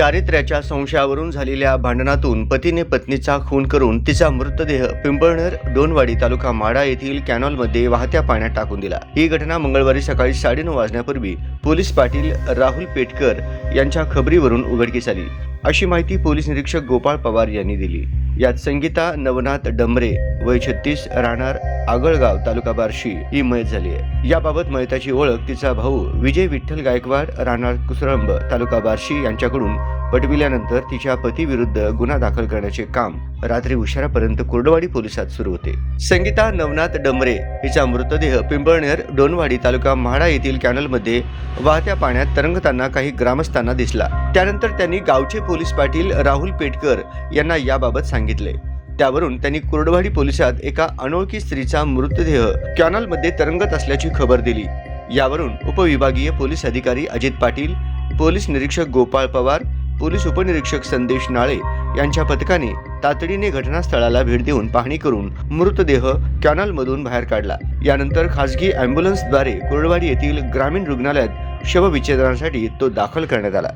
चारित्र्याच्या संशयावरून झालेल्या भांडणातून पतीने पत्नीचा खून करून तिचा मृतदेह पिंपळनेर डोनवाडी तालुका माडा येथील कॅनॉलमध्ये वाहत्या पाण्यात टाकून दिला. ही घटना मंगळवारी सकाळी साडेनऊ वाजण्यापूर्वी पोलीस पाटील राहुल पेटकर यांच्या खबरीवरून उघडकीस आली. अशी माहिती पोलीस निरीक्षक गोपाळ पवार यांनी दिली. यात संगीता नवनाथ डंबरे वय छत्तीस राहणार आगळगाव तालुका बार्शी ही मयत झाली आहे. याबाबत मयताची ओळख तिचा भाऊ विजय विठ्ठल गायकवाड राहणार कुसळंब तालुका बार्शी यांच्याकडून पटविल्यानंतर तिच्या पतीविरुद्ध गुन्हा दाखल करण्याचे काम रात्री उशिरापर्यंत कुर्डवाडी पोलिसात सुरू होते. संगीता नवनाथ डंबरे हिचा मृतदेह पिंपळनेर डोनवाडी तालुका म्हाडा येथील कॅनलमध्ये वाहत्या पाण्यात तरंगताना काही ग्रामस्थांना दिसला. त्यानंतर त्यांनी गावचे पोलीस पाटील राहुल पेटकर यांना याबाबत सांगितले. त्यावरून त्यांनी कुर्डवाडी पोलिसात एका अनोळखी स्त्रीचा मृतदेह कॅनलमध्ये तरंगत असल्याची खबर दिली. यावरून उपविभागीय पोलीस अधिकारी अजित पाटील पोलीस निरीक्षक गोपाळ पवार पोलीस उपनिरीक्षक संदेश नाळे यांच्या पथकाने तातडीने घटनास्थळाला भेट देऊन पाहणी करून मृतदेह कॅनलमधून बाहेर काढला. यानंतर खासगी अँब्युलन्सद्वारे कुर्डवाडी येथील ग्रामीण रुग्णालयात शवविच्छेदनासाठी तो दाखल करण्यात आला.